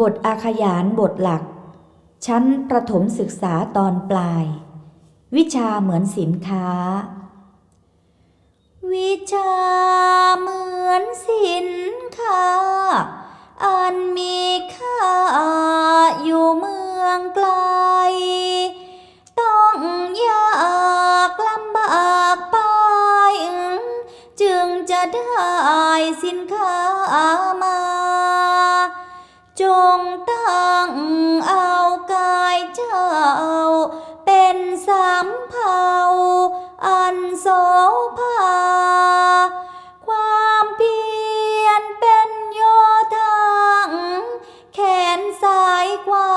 บทอาขยานบทหลัก ชั้นประถมศึกษาตอนปลาย วิชาเหมือนสินค้า วิชาเหมือนสินค้า อันมีค่าอยู่เมืองไกล ต้องยากลำบากไป จึงจะได้สินค้ามา จงตั้งเอากายเจ้า เป็นสำเภาอันโสภาความเพียรเป็นโยทังแขนซ้ายขวา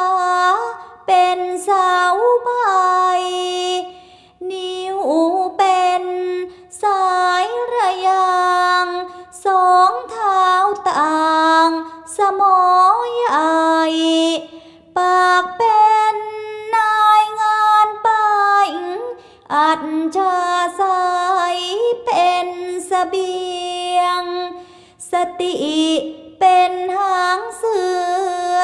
เป็นสาวใบ อัจฉาสายเป็นสเสบียง สติเป็นหางเสือ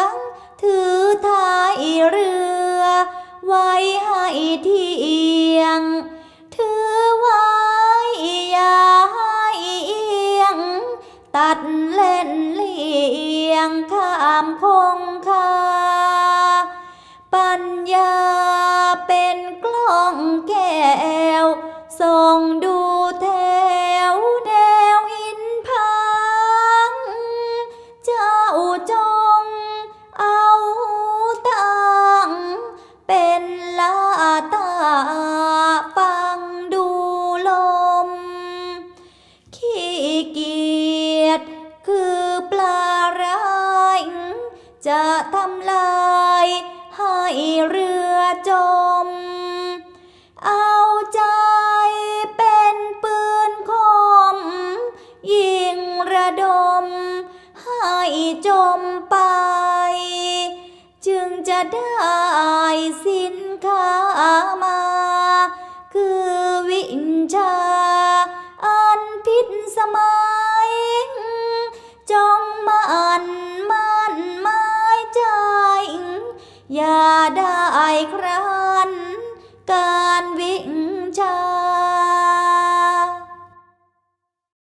ถือท้ายเรือ ไว้ให้เที่ยง ถือไว้อย่าให้เอียง ตัดเล่นเลี่ยงข้ามคงคา ทำลายให้เรือจม เอาใจเป็นปืนคม ยิงระดม ให้จมไป จึงจะได้สินค้ามา คือวิญชา อันพิษสมัย อย่าได้ครั้นการวิ่ง